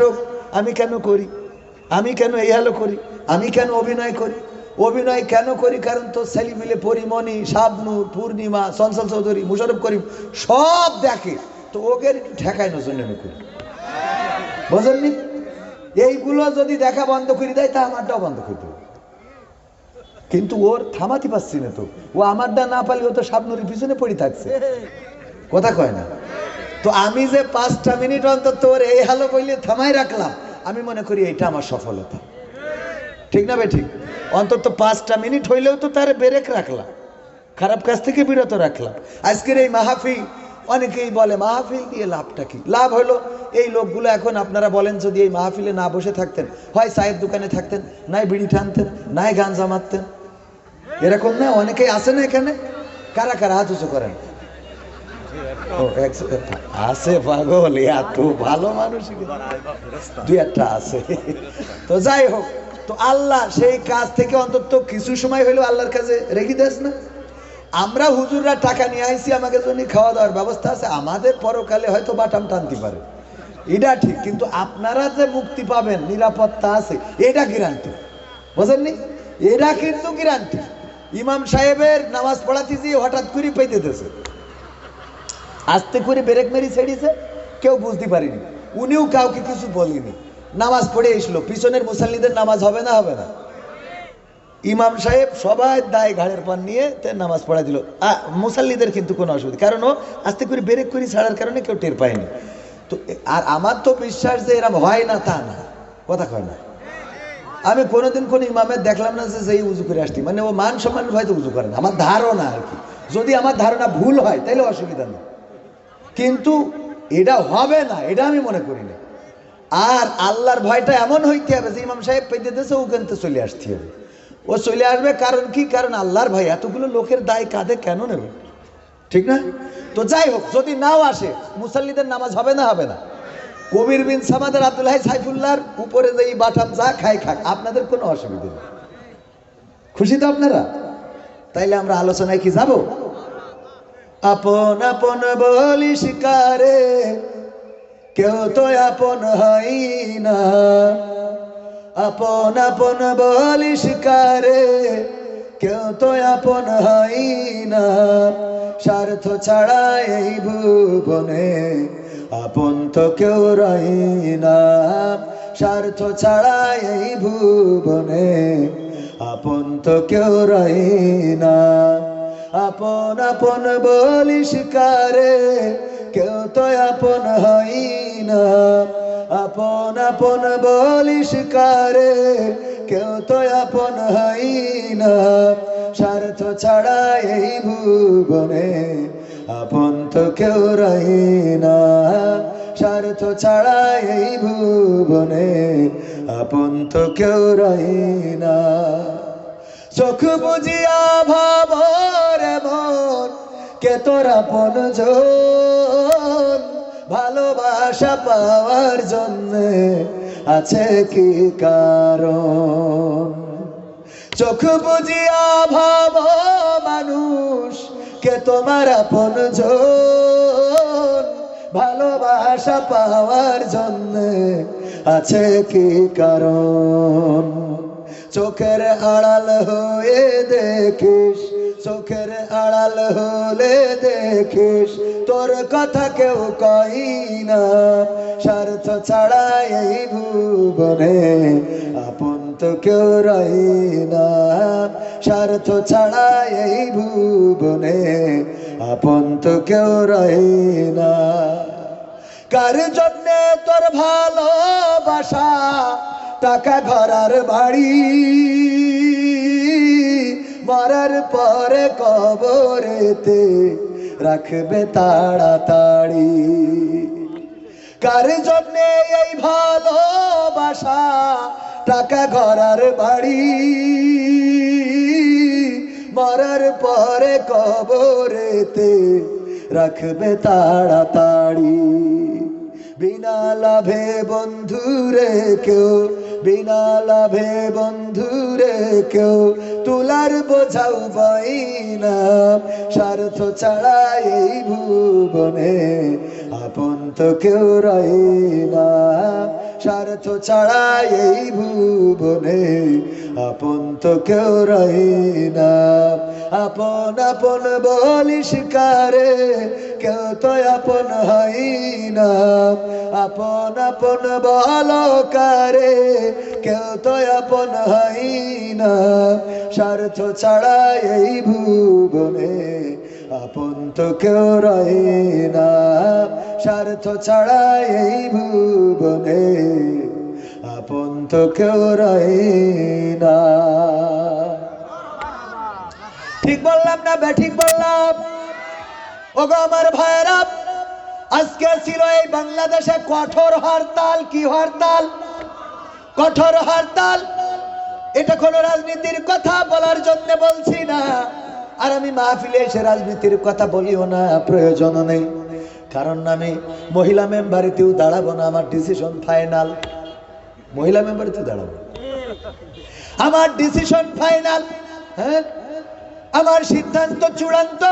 নাটক আমি কেন করি? আমি কেন এই হালো করি? আমি কেন অভিনয় করি? অভিনয় কেন করি? কারণ তো ছেলে মিলে পরিমণি, শাবনুর, পূর্ণিমা সনসল চৌধুরী, মুশারফ করিম সব দেখে। তো ওকে একটু ঠেকায় না জন্য আমি করি। বুঝলেননি এইগুলো যদি দেখা বন্ধ করে দেয়, তা আমারটাও বন্ধ করে দেবে। কিন্তু ওর থামাতে পারছি না তো। ও আমারটা না পারলে ও তো শাবনুরের পিছনে পড়ে থাকছে। কথা কয় না। তো আমি যে পাঁচটা মিনিট অন্তর তোর এই হালো বইলে থামাই রাখলাম, আমি মনে করি এইটা আমার সফলতা। ঠিক না ঠিক? অন্তত পাঁচটা মিনিট হইলেও তো তার ব্রেক রাখলাম, খারাপ কাজ থেকে বিরত রাখলাম। আজকের এই মাহফিল, অনেকেই বলে, মাহফিল দিয়ে লাভটা কি? লাভ হলো, এই লোকগুলো এখন আপনারা বলেন, যদি এই মাহফিলে না বসে থাকতেন, হয় চায়ের দোকানে থাকতেন, নাই বিড়ি টানতেন, নাই গান জামাতেন এরকম না, অনেকেই আছে না এখানে? কারা কারা হাত উঁচু করেন? আছে পাগল এত ভালো মানুষ দুই একটা আছে। তো যাই হোক, তো আল্লাহ সেই কাজ থেকে অন্তত কিছু সময় হলেও আল্লাহর কাছে রেখে দেস না। আমরা হুজুররা টাকা নিয়ে আইছি, আমাকে জন্য খাওয়া দাওয়ার ব্যবস্থা আছে, আমাদের পরকালে হয়তো বাটাম টানতে পারে। এটা ঠিক, কিন্তু আপনারা যে মুক্তি পাবেন, নিরাপত্তা আছে, এটা গ্যারান্টি বুঝেননি? এটা কিন্তু গ্যারান্টি ইমাম সাহেবের নামাজ পড়াতে গিয়ে হঠাৎ করে পেতে দিতেছে আস্তে করে ব্রেক মেরি ছেড়েছে, কেউ বুঝতে পারিনি। উনিও কাউকে কিছু বলেনি। নামাজ পড়ে এসলো, পিছনের মুসাল্লিদের নামাজ হবে না হবে না। ইমাম সাহেব সবাই দায় ঘাড়ের পান নিয়ে তে নামাজ পড়া দিল। মুসাল্লিদের কিন্তু কোনো অসুবিধা কারণ ও আস্তে করে ব্রেক করে ছাড়ার কারণে কেউ টের পায়নি। তো আর আমার তো বিশ্বাস যে এরম হয় না, তা না। কথা কয় না। আমি কোনোদিন কোন ইমামের দেখলাম না যে সেই উজু করে আসছি মানে ও মান সম্মান হয়তো উজু করে না। আমার ধারণা আর কি। যদি আমার ধারণা ভুল হয় তাহলে অসুবিধা নেই। কিন্তু এটা হবে না, এটা আমি মনে করি না। আর আল্লাহর ভয়টা এমন হইতে হবে, যে ইমাম সাহেব পেতে দিয়েছে ওখান থেকে চলে আসতে হবে। ও চলে আসবে কারণ কি? কারণ আল্লাহর ভয়, এতগুলো লোকের দায় কাঁধে কেন নেবে? ঠিক না? তো যাই হোক, যদি নাও আসে, মুসাল্লিদের নামাজ হবে না হবে না। কবির বিন সামাদের আব্দুল্লাহ সাইফুল্লাহর উপরে যে বাটাম যা খাই খাক, আপনাদের কোনো অসুবিধা নেই। খুশি তো আপনারা? তাইলে আমরা আলোচনায় কি যাব? আপন আপন বলি শিকারে, কেউ তো আপন হয় না। আপন আপন বলি শিকারে, কেউ তো আপন হয় না। স্বার্থ ছাড়া এই ভুবনে আপন তো কেউ রই না। স্বার্থ ছাড়া এই ভুবনে আপন তো কেউ রই না। আপন আপন বলি শিকারে কেউ তো আপন হই না। আপন আপন বলি শিকারে কেউ তো আপন হই না। স্বার্থ ছাড়া এই ভুবনে আপন তো কেউ রই না। স্বার্থ ছাড়া এই ভুবনে আপন তো কেউ রই না। চোখ বুঝিয়া ভাবর মন কে তোরা পন ভালোবাসা পাওয়ার জন্য আছে কি কারণ? চোখ বুঝিয়া ভাব মানুষ কে তোমার আপন ভালোবাসা পাওয়ার জন্য আছে কি কারণ? চোখের আড়াল হয়ে দেখিস, চোখের আড়াল হলে দেখিস, তোর কথা কেউ কই না। স্বার্থ ছাড়া এই ভুবনে আপন তো কেউ রই না। স্বার্থ ছাড়া এই ভুবনে আপন তো কেউ রই না। কার জন্যে তোর ভালোবাসা টাকা ঘরার বাড়ি, মরার পরে কবরেতে রাখবে তাড়াতাড়ি। কার জন্যে এই ভালোবাসা টাকা ঘরার বাড়ি, মরার পরে কবরেতে রাখবে তাড়াতাড়ি। বিনা লাভে বন্ধুরে কেউ বিনা লাভে বন্ধুরে কেউ তুলার বোঝাও বই না। স্বার্থ ছাড়া এই ভুবনে আপন তো কেউ রয় না। স্বার্থ ছাড়া এই ভুবনে আপন তো কেউ রয় না। আপন আপন বলিস কারে কেউ তো আপন হয় না। আপন আপন বল কারে কেউ তো আপন হয় না। স্বার্থ ছাড়া এই ভুবনে আপন তো কেউ রয় না। স্বার্থ ছাড়া এই ভুবনে আপন তো কেউ রয় না। ঠিক বললাম না ব্যাঠিক বললাম। ওগো আমার ভাইয়েরা, আজকে ছিল এই বাংলাদেশে কঠোর হরতাল। কি হরতাল? কঠোর হরতাল। এটা কোনো রাজনীতির কথা বলার জন্য বলছি না। আর আমি মাহফিলে এসে রাজনীতির কথা বলিও না, প্রয়োজন নেই। কারণ আমি মহিলা মেম্বারিতেও দাঁড়াবো না, আমার ডিসিশন ফাইনাল মহিলা মেম্বারিতেও দাঁড়াবো। আমার ডিসিশন ফাইনাল হ্যাঁ? আমার সিদ্ধান্ত চূড়ান্ত।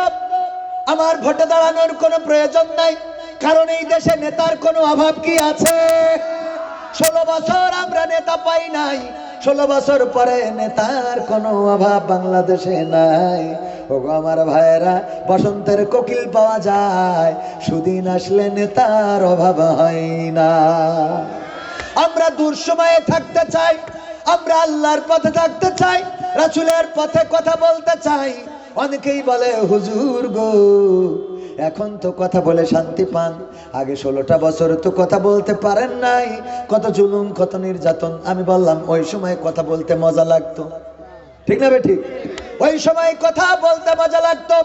আমার ভোটে দাঁড়ানোর কোনো প্রয়োজন নাই। কারণ এই দেশে নেতার কোনো অভাব কি আছে? ষোলো বছর আমরা নেতা পাই নাই। ষোলো বছর পরে নেতার কোনো অভাব বাংলাদেশে নাই। ওগো আমার ভাইয়েরা, বসন্তের কোকিল পাওয়া যায়। সুদিন আসলে নেতার অভাব হয় না। আমরা দূর সময়ে থাকতে চাই। আমরা আল্লাহর পথে থাকতে চাই। রাসূলের পথে কথা বলতে চাই। অনেকেই বলে, হুজুর গো, এখন তো কথা বলে শান্তি পান। আগে ষোলোটা বছর তো কথা বলতে পারেন নাই। কত জুলুম, কত নির্যাতন। আমি বললাম, ওই সময় কথা বলতে মজা লাগতো। ঠিক না ঠিক? ওই সময় কথা বলতে মজা লাগতো।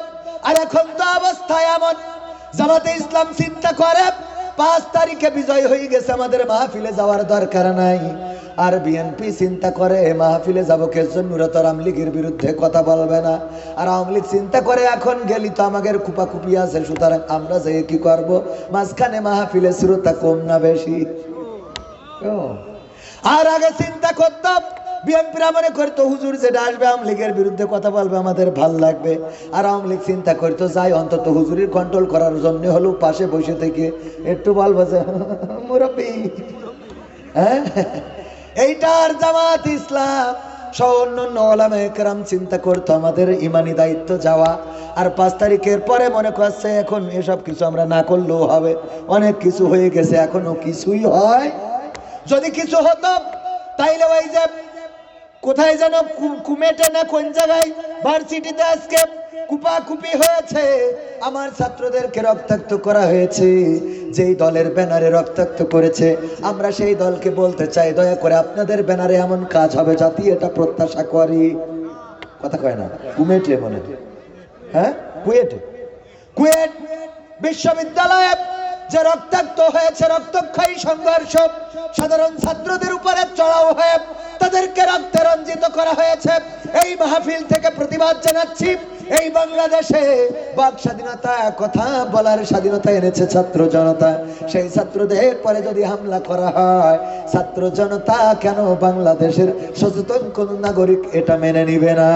আর এখন তো অবস্থা এমন। জামাতে ইসলাম চিন্তা করে পাঁচ তারিখে বিজয় হয়ে গেছে, আমাদের মাহফিলে যাওয়ার দরকার নাই। আর বিএনপি চিন্তা করে, মাহফিলে যাব কেজন নুরতর আওয়ামী লীগের বিরুদ্ধে কথা বলবে না। আর আওয়ামী লীগ চিন্তা করে, এখন গেলি তো আমাদের কুপাকুপি আছে, সুতরাং আমরা যে কি করব? মাঝখানে মাহফিলে শ্রোতা কম না বেশি। আর আগে চিন্তা করতাম বিএনপিরা মনে করতো হুজুর যেটা আসবে, আওয়ামী লীগের বিরুদ্ধে কথা বলবে, আমাদের ভালো লাগবে। আর আওয়ামী লীগ চিন্তা করতো যাই অন্তত হুজুরের কন্ট্রোল করার জন্য হলো পাশে বসে থেকে একটু বলব যে, মুরব্বী। হ্যাঁ? এইটার জামাত ইসলাম সহ অন্যান্য ওলামা একরাম চিন্তা করতো আমাদের ইমানি দায়িত্ব যাওয়া। আর পাঁচ তারিখের পরে মনে করছে, এখন এসব কিছু আমরা না করলেও হবে। অনেক কিছু হয়ে গেছে, এখনও কিছুই হয়। যদি কিছু হতো, তাইলে ওই যে কোথায় যেন কুমেটে না কোন জায়গায় ভার্সিটিতে আজকে কুপাকুপি হয়েছে। আমার ছাত্রদেরকে রক্তাক্ত করা হয়েছে। যেই দলের ব্যানারে রক্তাক্ত করেছে, আমরা সেই দলকে বলতে চাই, দয়া করে আপনাদের ব্যানারে এমন কাজ হবে জাতি এটা প্রত্যাশা করি। কথা কয় না, কুমেটে মনে হ্যাঁ? কুয়েটে। কুয়েট বিশ্ববিদ্যালয়ে যে রক্তাক্ত হয়েছে, রক্তক্ষয়ী সংঘর্ষ, সাধারণ ছাত্রদের উপরে চড়াও হয়ে তাদেরকে রক্তে রঞ্জিত করা হয়েছে। এই মাহফিল থেকে প্রতিবাদ জানাচ্ছি। এই বাংলাদেশে বাক স্বাধীনতা কথা বলার স্বাধীনতা এনেছে ছাত্র জনতা। সেই ছাত্রদের পরে যদি হামলা করা হয়, ছাত্র জনতা কেন বাংলাদেশের সচেতন কোন নাগরিক এটা মেনে নিবে না?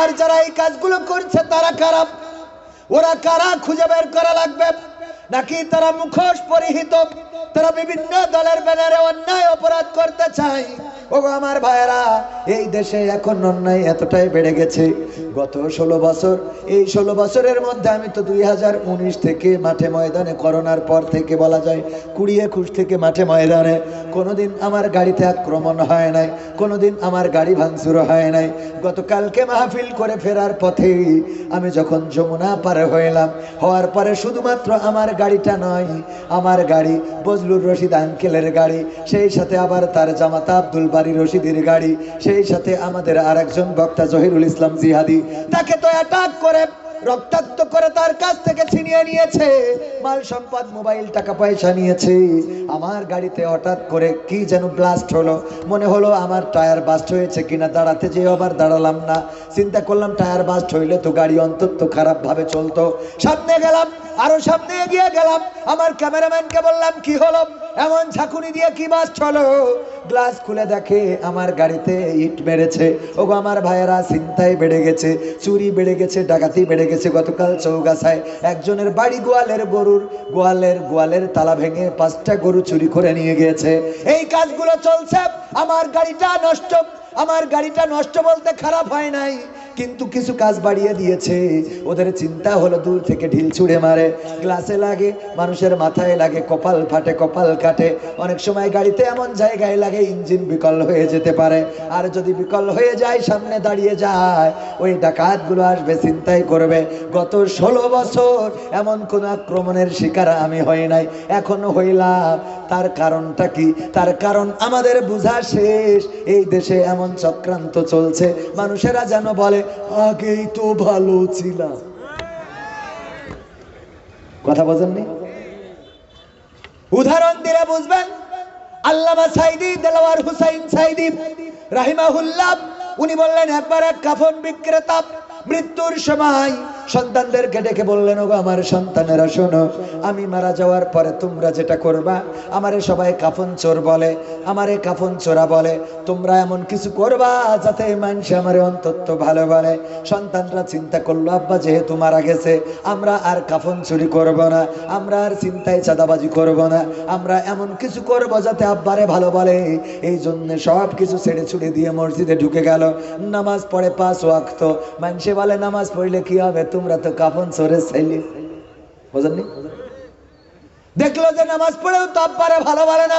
আর যারা এই কাজগুলো করছে, তারা খারাপ ওরা কারা খুঁজে বের করা লাগবে? নাকি তারা মুখোশ পরিহিত তারা বিভিন্ন দলের ব্যানারে অন্যায় অপরাধ করতে চায়। ও আমার ভাইয়েরা, এই দেশে এখন অন্যায় এতটাই বেড়ে গেছে। গত ষোলো বছর, এই ষোলো বছরের মধ্যে আমি তো দুই হাজার উনিশ থেকে মাঠে ময়দানে, করোনার পর থেকে বলা যায় কুড়ি একুশ থেকে মাঠে ময়দানে, কোনোদিন আমার গাড়িতে আক্রমণ হয় নাই, কোনোদিন আমার গাড়ি ভাঙচুর হয় নাই। গতকালকে মাহফিল করে ফেরার পথেই আমি যখন যমুনা পারে হইলাম, হওয়ার পরে শুধুমাত্র আমার গাড়িটা নয়, আমার গাড়ি বজলুর রশিদ আঙ্কেলের গাড়ি, সেই সাথে আবার তার জামাতা আব্দুল বাড়ি রশিদের গাড়ি, সেই সাথে আমাদের আর একজন বক্তা জহিরুল ইসলাম জিহাদি, তাকে তো অ্যাটাক করে। রক্তাক্ত করে তার কাছ থেকে ছিনিয়ে নিয়েছে। মাল সম্পদ, মোবাইল, টাকা পয়সা নিয়েছে। আমার গাড়িতে হঠাৎ করে কি যেন ব্লাস্ট হলো। মনে হলো আমার টায়ার বাস্ট হয়েছে কিনা, দাঁড়াতে যেয়ে আবার দাঁড়ালাম না। চিন্তা করলাম টায়ার বাস্ট হইলে তো গাড়ি অন্তত খারাপ ভাবে চলতো। সামনে গেলাম, আরও সামনে এগিয়ে গেলাম। আমার ক্যামেরাম্যানকে বললাম, কি হলো? এমন ঝাঁকুনি দিয়ে কি বাস চলো গ্লাস খুলে দেখে আমার গাড়িতে ইট মেরেছে। ওগো আমার ভাইয়েরা চিন্তায় বেড়ে গেছে, চুরি বেড়ে গেছে, ডাকাতি বেড়ে গেছে গতকাল চৌগাছায়। একজনের বাড়ি গোয়ালের গরুর, গোয়ালের গোয়ালের তালা ভেঙে পাঁচটা গরু চুরি করে নিয়ে গিয়েছে। এই কাজগুলো চলছে, আমার গাড়িটা নষ্ট, আমার গাড়িটা নষ্ট বলতে খারাপ হয় নাই। কিন্তু কিছু কাজ বাড়িয়ে দিয়েছে। ওদের চিন্তা হলো দূর থেকে ঢিল ছুঁড়ে মারে। গ্লাসে লাগে, মানুষের মাথায় লাগে, কপাল ফাটে, কপাল কাটে। অনেক সময় গাড়িতে এমন জায়গায় লাগে ইঞ্জিন বিকল হয়ে যেতে পারে। আর যদি বিকল হয়ে যায়, সামনে দাঁড়িয়ে যায়, ওই ডাকাতগুলো আসবে চিন্তাই করবে। গত ষোলো বছর এমন কোন আক্রমণের শিকার আমি হই নাই। এখনও হইলাম। তার কারণটা কি? তার কারণ আমাদের বোঝা শেষ। এই দেশে এমন চক্রান্ত চলছে। মানুষেরা যেন বলে আগেই তো ভালো ছিলাম। কথা বোঝেননি উদাহরণ দিলে বুঝবেন। আল্লামা সাইদি, দেলাওয়ার হুসাইন সাইদি রাহিমাহুল্লাহ, উনি বললেন, একবার এক কাফন বিক্রেতা মৃত্যুর সময় সন্তানদেরকে ডেকে বললেন, ওগো আমার সন্তানেরা, শোনো, আমি মারা যাওয়ার পরে তোমরা যেটা করবা, আমারে সবাই কাফন চোর বলে, আমারে কাফন চোরা বলে, তোমরা এমন কিছু করবা যাতে মানুষ আমারে অন্তত ভালো বলে। সন্তানরা চিন্তা করল, আব্বা, যেহেতু মারা গেছে, আমরা আর কাফন চুরি করব না, আমরা আর চিন্তায় চাঁদাবাজি করব না, আমরা এমন কিছু করব যাতে আব্বারে ভালো বলে। এই জন্য সব কিছু ছেড়ে ছুড়ে দিয়ে মসজিদে ঢুকে গেল। নামাজ পড়ে পাঁচ ওয়াক্ত। মানুষে বলে, নামাজ পড়লে কি হবে তোমরা তো কাফন চোরে ছেলে বোঝেননি? দেখল যে নামাজ পড়েও তো আব্বারে ভালো বলে না।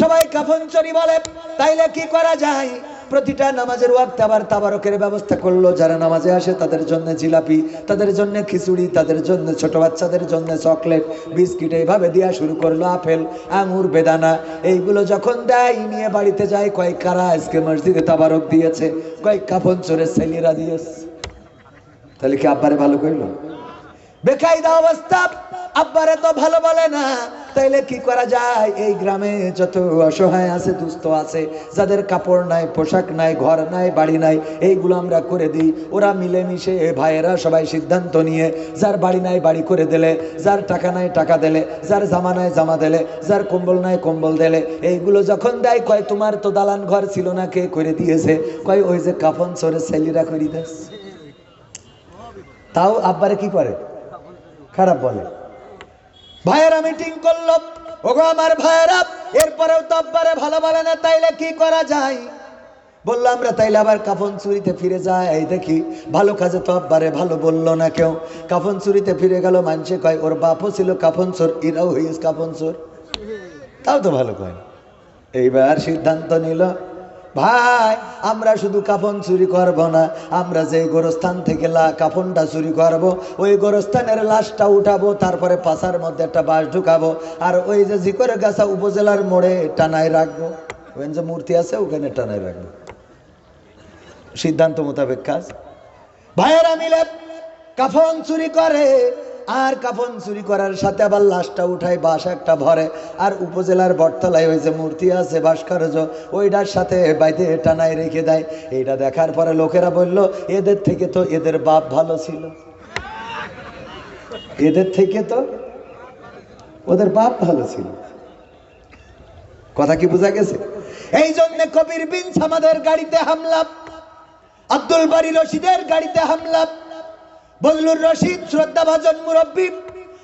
সবাই কাফন চুরি বলে, তাইলে কি করা যায়? প্রতিটা নামাজের ওয়াক্ত আবার তাবারকের ব্যবস্থা করল। যারা নামাজে আসে, তাদের জন্য জিলাপি, তাদের জন্য খিচুড়ি, তাদের জন্য ছোট বাচ্চাদের জন্য চকলেট, বিস্কিট, এইভাবে দেওয়া শুরু করল আপেল, আঙুর, বেদানা। এইগুলো যখন দেয়, নিয়ে বাড়িতে যায়, কয়েক কারা আজকে মসজিদে তাবারক দিয়েছে, কয়েক কাফন চোরের ছেলেরা দিয়েছে। তাহলে কি আব্বারে ভালো করল বেকায়দা অবস্থা, আব্বারে তো ভালো বলে না। তাইলে কি করা যায়? এই গ্রামে যত অসহায় আছে, দুস্থ আছে, যাদের কাপড় নাই, পোশাক নাই, ঘর নাই, বাড়ি নাই এইগুলো আমরা করে দিই। ওরা মিলেমিশে ভাইয়েরা সবাই সিদ্ধান্ত নিয়ে, যার বাড়ি নাই বাড়ি করে দিলে, যার টাকা নাই টাকা দিলে, যার জামা নাই জামা দিলে, যার কম্বল নাই কম্বল দিলে, এইগুলো যখন দেয়, কয়, তোমার তো দালান ঘর ছিল না, কে করে দিয়েছে? কয়, ওই যে কাফন চরে ছেলিরা করে দেয় তাও আব্বারে কি করে? খারাপ বলে। ভাইয়েরা মিটিং করল। ওগো আমার ভাইয়েরা, এরপরেও তো আব্বারে ভালো বলে না, তাইলে কি করা যায়? বলল, আমরা তাইলে আবার কাফন চুরিতে ফিরে যাই। দেখি, ভালো কাজে তো আব্বারে ভালো বলল না কেউ। কাফন চুরিতে ফিরে গেল মানুষে কয়, ওর বাপও ছিল কাফন চোর ইরাও হইস কাফন চোর। তাও তো ভালো কয়। এইবার সিদ্ধান্ত নিল ভাই, আমরা শুধু কাফন চুরি করব না, আমরা যে গোরস্থান থেকে লা, কাফনটা চুরি করব, ওই গোরস্থানের লাশটা উঠাবো, তারপরে পাশার মধ্যে একটা বাঁশ ঢুকাবো, আর ওই যে জিকরে গাছা উপজেলার মোড়ে টানায় রাখব। ওই যে মূর্তি আছে, ওখানে টানায় রাখব। সিদ্ধান্ত মোতাবেক কাজ। ভাইয়েরা মিলে কাফন চুরি করে আর কাফন চুরি করার সাথে আবার লাশটা উঠায়, বাস একটা ভরে। আর উপজেলার বটতলায় ওই যে মূর্তি আছে, ভাস্কর্য, ওইটার সাথে বাইতে টানায় রেখে দেয়। এইটা দেখার পরে লোকেরা বলল, এদের থেকে তো এদের বাপ ভালো ছিল। এদের থেকে তো ওদের বাপ ভালো ছিল। কথা কি বোঝা গেছে? এই জন্য কবির বিনস আমাদের গাড়িতে হামলা, আব্দুল বাড়ি রশিদের গাড়িতে হামলা। বজলুর রশিদ, শ্রদ্ধাভাজন মুরব্বী,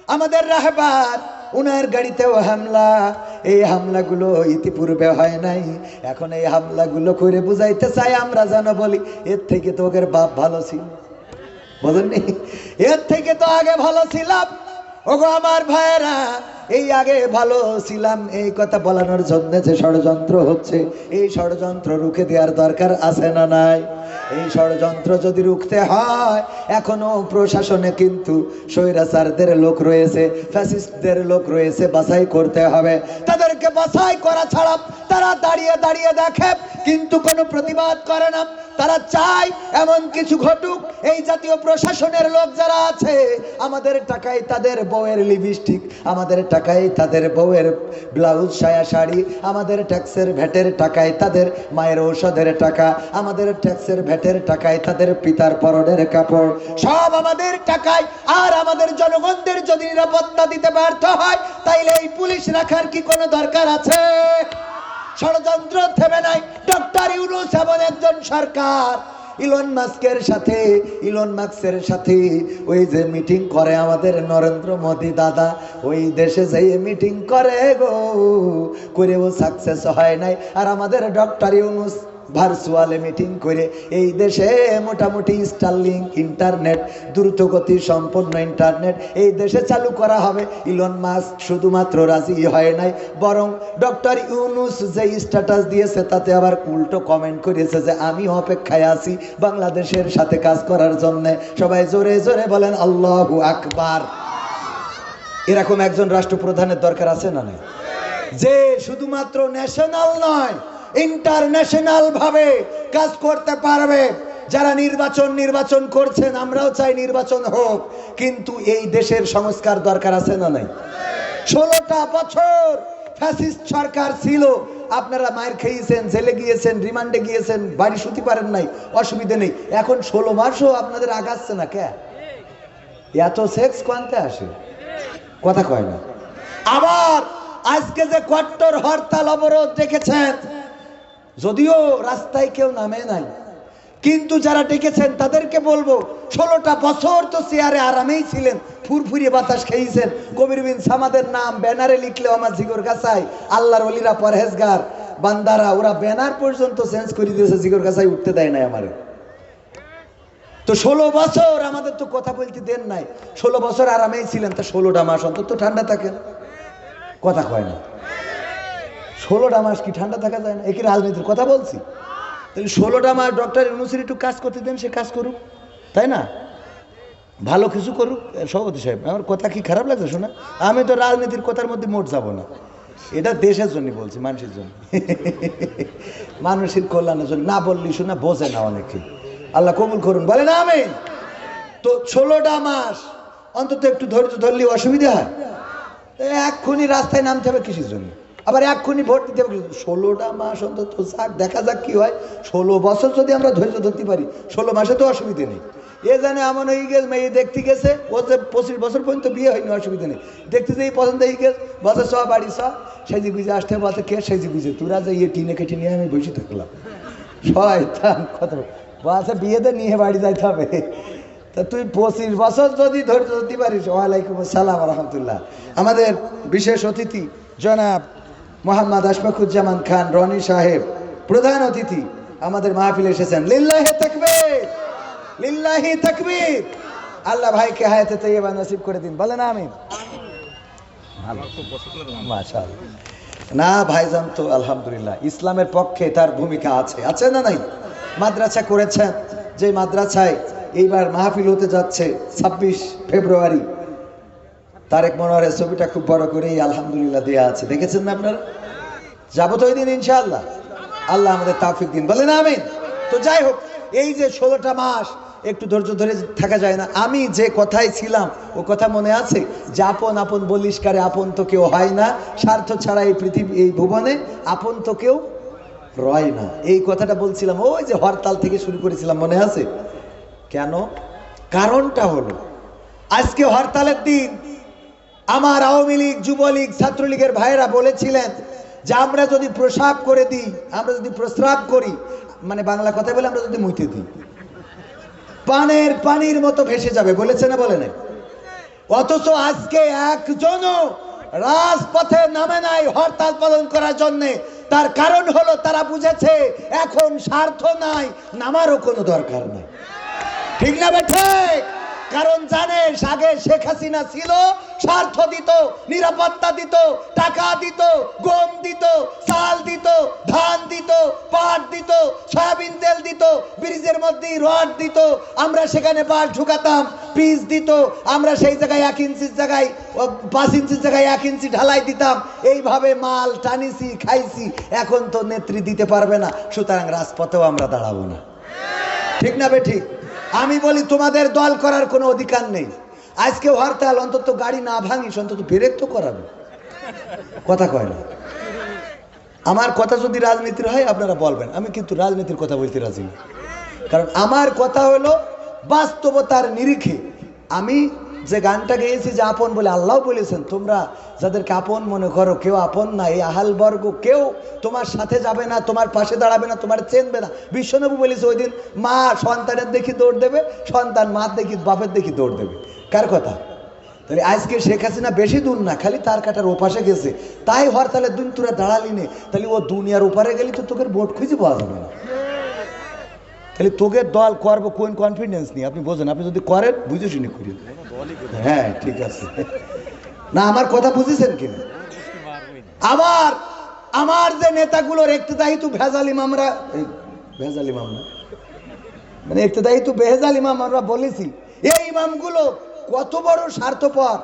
আমাদের রাহবার, উনার গাড়িতেও হামলা। এই হামলাগুলো ইতিপূর্বে হয় নাই। এখন এই হামলাগুলো করে বুঝাইতে চাই আমরা যেন বলি, এর থেকে তো ওদের বাপ ভালো ছিল। বলেননি এর থেকে তো আগে ভালো ছিলাম। ওগো আমার ভাইয়েরা এই আগে ভালো ছিলাম, এই কথা বলানোর জন্য যে ষড়যন্ত্র হচ্ছে, এই ষড়যন্ত্র রুখে দেওয়ার দরকার আছে না নাই? এই ষড়যন্ত্র যদি রুখতে হয়, এখনও প্রশাসনে কিন্তু স্বৈরাচারদের লোক রয়েছে, ফ্যাসিস্টদের লোক রয়েছে, বাছাই করতে হবে। তাদেরকে বাছাই করা ছাড়া তারা দাঁড়িয়ে দাঁড়িয়ে দেখে, কিন্তু কোনো প্রতিবাদ করে না। তারা চায় এমন কিছু ঘটুক, এই জাতীয় প্রশাসনের লোক যারা আছে, আমাদের টাকায় তাদের বউয়ের লিপস্টিক আমাদের টাকায় তাদের বউয়ের ব্লাউজ, সায়া শাড়ি, আমাদের ট্যাক্সের ভ্যাটের টাকায় তাদের মায়ের ঔষধের টাকা, আমাদের ট্যাক্সের ভ্যাটের টাকায় তাদের পিতার পরনের কাপড়। সব আমাদের টাকায়, আর আমাদের জনগণদের যদি নিরাপত্তা দিতে ব্যর্থ হয়, তাইলে এই পুলিশ রাখার কি কোনো দরকার আছে? ষড়যন্ত্র থেমে নাই। ডক্টর ইউনুস এমন একজন সরকার। ইলন মাস্কের সাথে ইলন মাস্কের সাথে, ওই যে মিটিং করে আমাদের নরেন্দ্র মোদী দাদা, ওই দেশে যেয়ে মিটিং করে গো। করে ও সাকসেস হয় নাই। আর আমাদের ডক্টর ইউনুস ভার্চুয়ালে মিটিং করে এই দেশে মোটামুটি স্টারলিং ইন্টারনেট দ্রুতগতি সম্পন্ন ইন্টারনেট এই দেশে চালু করা হবে। ইলন মাস্ক শুধুমাত্র রাজি হয় নাই, বরং ডক্টর ইউনুস যে স্ট্যাটাস দিয়েছে তাতে আবার উল্টো কমেন্ট করেছে যে আমি অপেক্ষায় আছি বাংলাদেশের সাথে কাজ করার জন্য। সবাই জোরে জোরে বলেন, আল্লাহ আকবার। এরকম একজন রাষ্ট্রপ্রধানের দরকার আছে না নাই? যে শুধুমাত্র ন্যাশনাল নয় ইন্টারন্যাশনাল ভাবে কাজ করতে পারবে। যারা নির্বাচন নির্বাচন করছেন, আমরাও চাই নির্বাচন হোক। কিন্তু এই দেশের সংস্কার দরকার আছে না নাই? ষোলোটা বছর ফ্যাসিস্ট সরকার ছিল। আপনারা মায়ের খেয়েছেন, জেলে গিয়েছেন, রিমান্ডে গিয়েছেন, বাড়ি শুতে পারেন নাই, অসুবিধে নেই। এখন ষোলো মাসও আপনাদের আগাচ্ছে না কে? এত সেক্স কোয়ান্তে আসে? কথা কয় না। আবার আজকে যে কট্টর হরতাল অবরোধ দেখেছেন যদিও রাস্তায় কেউ নামে নাই। কিন্তু যারা ডেকেছেন, তাদেরকে বলব, ষোলোটা বছর তো চেয়ারে আরামেই ছিলেন, ফুরফুরিয়ে বাতাস খেয়েছেন। কবির বিন সামাদের নাম ব্যানারে লিখলে আমার জিগর গাছায়, আল্লাহর অলিরা পরহেজগার। বান্দারা, ওরা ব্যানার পর্যন্ত চেঞ্জ করে দিয়েছে, জিগর গাছায় উঠতে দেয় নাই আমার। তো ষোলো বছর আমাদের তো কথা বলতে দেন নাই। ষোলো বছর আরামেই ছিলেন, তা ষোলোটা মাস অন্তত ঠান্ডা থাকেন কথা কয় না। ষোলোটা মাস কি ঠান্ডা থাকা যায় না? একই রাজনীতির কথা বলছি? তাহলে ষোলোটা মাস ডক্টর ইউনুসির একটু কাজ করতে দেন, সে কাজ করুক। তাই না? ভালো কিছু করুক সভাপতি সাহেব, আমার কথা কি খারাপ লাগছে শোনা? আমি তো রাজনীতির কথার মধ্যে মোট যাব না। এটা দেশের জন্য বলছি, মানুষের জন্য। মানুষের কল্যাণের জন্য। না বললি শোনা, বোঝে না অনেকে। আল্লাহ কবুল করুন বলে না আমি তো ষোলোটা মাস, অন্তত একটু ধৈর্য ধরলে অসুবিধা হয়? এক্ষুনি রাস্তায় নামতে হবে কিসের জন্য? আবার এক্ষুনি ভোট দিতে হবে। ষোলোটা মাস অন্তত যাক দেখা যাক কি হয়। ষোলো বছর যদি আমরা ধৈর্য ধরতে পারি, ষোলো মাসে তো অসুবিধে নেই। এ জানে এমন হয়ে গেছে, মেয়ে দেখতে গেছে, ও যে পঁচিশ বছর পর্যন্ত বিয়ে হয়নি, অসুবিধা নেই। দেখতে যেই পছন্দ হয়ে গেছে, বসে সব বাড়ি সব সেজি গুজে আসতে, বসে কে সেজি গুজে? তোরা যে ইয়ে টিনে কেটে নিয়ে আমি বসে থাকলাম। শয়তান, কত বসে বিয়েতে নিয়ে বাড়ি যাইতে হবে। তা তুই পঁচিশ বছর যদি ধৈর্য ধরতে পারিস, ওয়ালাইকুম আসসালাম রহমতুল্লাহ। আমাদের বিশেষ অতিথি, জনাব মোহাম্মদ আশফাকুজ্জামান খান, রনি সাহেব, প্রধান অতিথি, আমাদের মাহফিলে এসেছেন। লিল্লাহে তাকবীর! লিল্লাহি তাকবীর! আল্লাহ ভাইকে হায়াতে তৈবা নসিব করে দিন। বলেন মাশাআল্লাহ। না, ভাইজান তো আলহামদুলিল্লাহ, ইসলামের পক্ষে তার ভূমিকা আছে। আছে না নাই? মাদ্রাসা করেছেন। যে মাদ্রাসায় এইবার মাহফিল হতে যাচ্ছে ছাব্বিশ ফেব্রুয়ারি। তারেক মনোহরের ছবিটা খুব বড় করেই আলহামদুলিল্লাহ দেয়া আছে। দেখেছেন না আপনারা? যাব তো ওই দিন ইনশাআল্লাহ। আল্লাহ আমাদের তাফিক দিন। বলেন আমিন। তো যাই হোক, এই যে ষোলোটা মাস, একটু ধৈর্য ধরে থাকা যায় না। আমি যে কথায় ছিলাম, ও কথা মনে আছে? যে আপন আপন বলিষ্কারে আপন তো কেউ হয় না। স্বার্থ ছাড়া এই পৃথিবী, এই ভুবনে আপন তো কেউ রয় না। এই কথাটা বলছিলাম, ওই যে হরতাল থেকে শুরু করেছিলাম, মনে আছে? কেন? কারণটা হলো, আজকে হরতালের দিন আমার আওয়ামী লীগ, যুবলীগ, ছাত্রলীগের ভাইয়েরা বলেছিলেন যে আমরা যদি প্রসাব করে দিই, আমরা যদি প্রস্রাব করি মানে বাংলা কথায় বলে আমরা যদি মুইতে দিই। পানের পানির মতো ভেসে যাবে, বলেছে না বলে নাই? অথচ আজকে একজনও রাজপথে নামে নাই হরতাল পালন করার জন্যে। তার কারণ হলো তারা বুঝেছে এখন স্বার্থ নাই, নামারও কোনো দরকার নাই। ঠিক না বেঠে কারণ জানেন আগে শেখ হাসিনা ছিল, স্বার্থ দিত, নিরাপত্তা দিত, টাকা দিত, গম দিত, চাল দিত, ধান দিত, পাট দিত, সয়াবিন তেল দিত, ব্রিজের মধ্যে রড দিত, আমরা সেখানে বাস ঢুকাতাম পিস দিত, আমরা সেই জায়গায় এক ইঞ্চির জায়গায় পাঁচ ইঞ্চির জায়গায় এক ইঞ্চি ঢালাই দিতাম, এইভাবে মাল টানিছি, খাইছি, এখন তো নেত্রী দিতে পারবে না, সুতরাং রাজপথেও আমরা দাঁড়াবো না। ঠিক না বে ঠিক? আমি বলি, তোমাদের দল করার কোনো অধিকার নেই। আজকে হরতাল, অন্তত গাড়ি না ভাঙিস, অন্তত ব্রেক তো করাবে। কথা কয় না। আমার কথা যদি রাজনীতির হয়, আপনারা বলবেন। আমি কিন্তু রাজনীতির কথা বলতে রাজি না। কারণ আমার কথা হলো, বাস্তবতার নিরিখে আমি যে গানটা গেয়েছি যে আপন বলে আল্লাহ বলেছেন, তোমরা যাদেরকে আপন মনে করো, কেউ আপন না, এই আহাল বর্গ কেউ তোমার সাথে যাবে না, তোমার পাশে দাঁড়াবে না, তোমার চেনবে না। বিশ্বনবু বলেছে ওই দিন, মা সন্তানের দেখি দৌড় দেবে, সন্তান মার দেখি, বাপের দেখি দৌড় দেবে। কার কথা? তাহলে আজকে শেখ হাসিনা বেশি দূর না, খালি তার কাটার ওপাশে গেছে। তাই হরতালের দিন তোরা দাঁড়ালি নে, তাহলে ও দুনিয়ার ওপারে গেলি তো তোকে ভোট খুঁজে পাওয়া যাবে না। তাহলে তোকে দল করব কোন কনফিডেন্স নিয়ে? আপনি বোঝেন, আপনি যদি করেন, বুঝে শুনে করি। হ্যাঁ ঠিক আছে। না, আমার কথা বুঝেছেন কিনা আবার আমার যে নেতাগুলোর একতেদায়ী তো ভেজাল ইমামরা ভেজাল ইমাম না? মানে একতেদায়ী তো বেহেজাল ইমাম আমরা বলেছি। এই ইমামগুলো কত বড় স্বার্থপর।